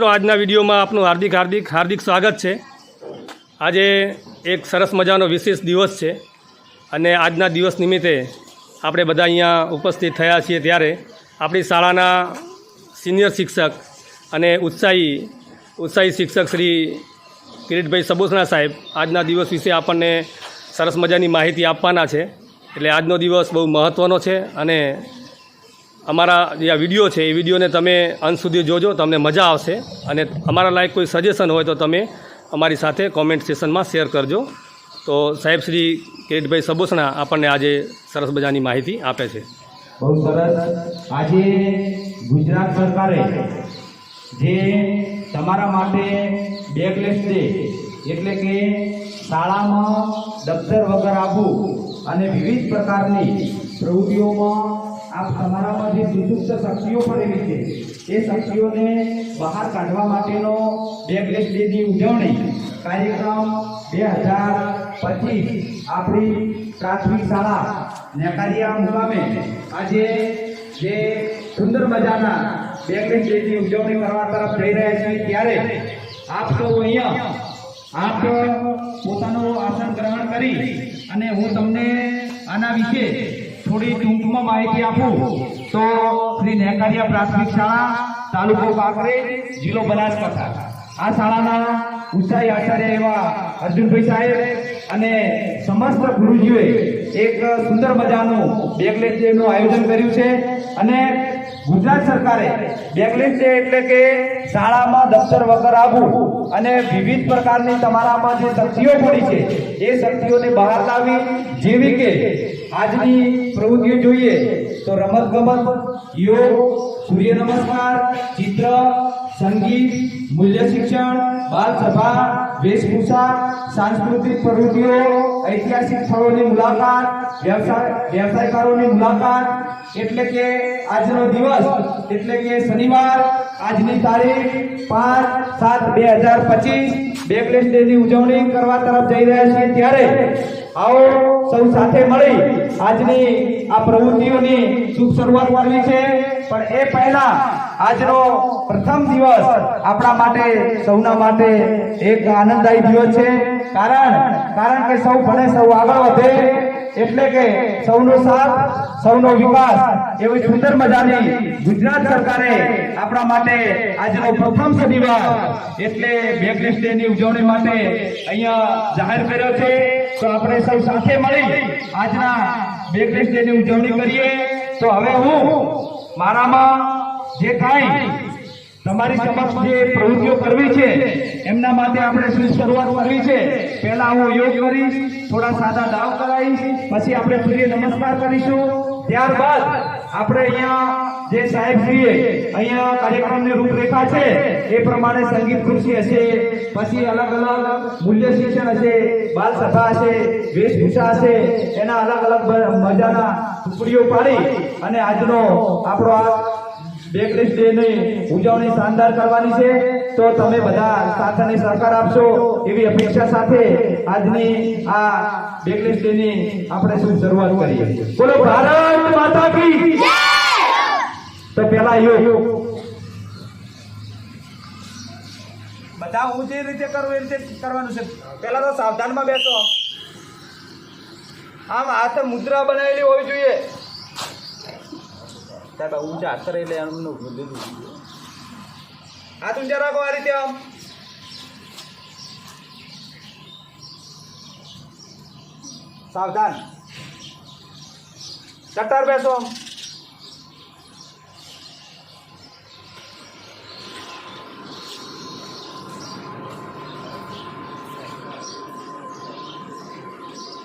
મિત્રો, આજના વિડીયોમાં આપનું હાર્દિક હાર્દિક હાર્દિક સ્વાગત છે. આજે એક સરસ મજાનો વિશેષ દિવસ છે અને આજના દિવસ નિમિત્તે આપણે બધા અહીંયા ઉપસ્થિત થયા છીએ ત્યારે આપણી શાળાના સિનિયર શિક્ષક અને ઉત્સાહી ઉત્સાહી શિક્ષક શ્રી કિરીટભાઈ સબોસના સાહેબ આજના દિવસ વિશે આપણને સરસ મજાની માહિતી આપવાના છે. એટલે આજનો દિવસ બહુ મહત્ત્વનો છે અને અમારા જે આ વીડિયો છે, એ વિડીયોને તમે અંત સુધી જોજો, તમને મજા આવશે. અને અમારા લાયક કોઈ સજેશન હોય તો તમે અમારી સાથે કોમેન્ટ સેશનમાં શેર કરજો. તો સાહેબ શ્રી કિરીટભાઈ સબોસણા આપણને આજે સરસ મજાની માહિતી આપે છે. બહુ સરસ. આજે ગુજરાત સરકારે જે તમારા માટે બેગલેસ ડે એટલે કે શાળામાં દફતર વગર આપવું અને વિવિધ પ્રકારની પ્રવૃત્તિઓમાં આપ તમારામાં જે સુસુપ્ત શક્તિઓ પડેલી છે, એ શક્તિઓને બહાર કાઢવા માટેનો બેગલેસ ડેની ઉજવણી કાર્યક્રમ બે હજાર પચીસ આપણી પ્રાથમિક શાળા નેકારિયા મુકામે આજે જે સુંદર મજાના બેગલેસ ડેની ઉજવણી કરવા તરફ જઈ રહ્યા છીએ, ત્યારે આપ સૌ અહીંયા આપ પોતાનું આસન ગ્રહણ કરી અને હું તમને આના વિશે થોડી ટૂંકમાં માહિતી આપું. તો શ્રી નેકારિયા પ્રાથમિક શાળા તાલુકો કાંકરેજ જિલ્લો બનાસકાંઠા. આ શાળાના ઉત્સાહી આચાર્ય એવા અર્જુનભાઈ સાહેબ અને સમસ્ત ગુરુજીઓએ એક સુંદર મજાનું બેકલેટ ડેનું આયોજન કર્યું છે. અને ગુજરાત સરકારે બેકલેટ ડે એટલે કે શાળામાં દફતર વગર આવવું અને વિવિધ પ્રકારની તમારામાં જે શક્તિઓ પડી છે, એ શક્તિઓને બહાર લાવી, જેવી કે આજની પ્રવૃત્તિઓ જોઈએ તો રમત ગમત યોગ, સૂર્ય નમસ્કાર, ચિત્ર સંગીત, મૂલ્ય શિક્ષણ બાલ સભા, વેશભૂષા, સાંસ્કૃતિક પ્રવૃત્તિઓ, ઐતિહાસિક સ્થળોની મુલાકાત, વ્યવસાય, વ્યવસાયકારોની મુલાકાત. એટલે કે આજનો દિવસ, એટલે કે શનિવાર, આજની તારીખ પાંચ સાત બે હજાર પચીસ બેકલેસ ડેની ઉજવણી કરવા તરફ જઈ રહ્યા છીએ. ત્યારે આવો સૌ સાથે મળી આજની આ પ્રવૃત્તિઓની શુભ શરૂઆત કરવી છે. પણ એ પહેલા આજનો પ્રથમ દિવસ આપણા માટે સૌના માટે એક આનંદદાયી દિવસ છે. કારણ કારણ કે સૌ ભણે, સૌ આગળ વધે. એટલે કે સૌનો સાથ, સૌનો વિકાસ એવી સુંદર મજાની ગુજરાત સરકારે આપણા માટે આજનો પ્રથમ શનિવાર એટલે બેકલેસ ડે ની ઉજવણી માટે અહીંયા જાહેર કર્યો છે. તો આપણે સૌ સાથે મળી આજના બેકલેસ ડે ની ઉજવણી કરીએ. તો હવે હું મારામાં જે કાંઈ તમારી સમક્ષ જે પ્રવૃત્તિઓ કરવી છે, એમના માટે આપણે શું શરૂઆત કરવી છે. પહેલા હું યોગ કરીશ, થોડા સાદા દાવ કરાવીશ, પછી આપણે સૂર્ય નમસ્કાર કરીશું. ત્યારબાદ આપણે અહીંયા જે સાહેબ શ્રીએ અહીંયા કાર્યક્રમની રૂપરેખા છે, એ પ્રમાણે સંગીત ખુરશી હશે, પછી અલગ અલગ મૂલ્ય શિક્ષણ હશે બાલ સભા હશે, વેશભૂષા હશે, એના અલગ અલગ મજાના ટુકડીઓ પાડી અને આજનો આપણો આ બેકલેસ ડે ની ઉજવણી શાનદાર કરવાની છે. તો તમે બધા સાથ અને સહકાર આપશો એવી અપેક્ષા સાથે આજની આ બેકલેસ ડે ની આપણે શું શરૂઆત કરીએ. બોલો, ભારત માતા કી તો પેલા યોગ બધા હું જે રીતે કરું એ રીતે કરવાનું છે. પેલા તો સાવધાનમાં બેસો. આમ હાથ મુદ્રા બનાવેલી હોવી જોઈએ. સાહેબ ઊંચા હાથ કરે એટલે એમનું લીધું હાથ ઊંચા રાખો, આ રીતે આમ. સાવધાન. ચટ્ટાર બેસો.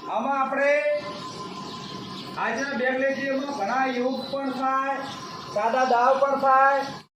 આમાં આપણે આજના બેગ ઘણા યોગ પણ થાય સાદા દાવ પણ થાય.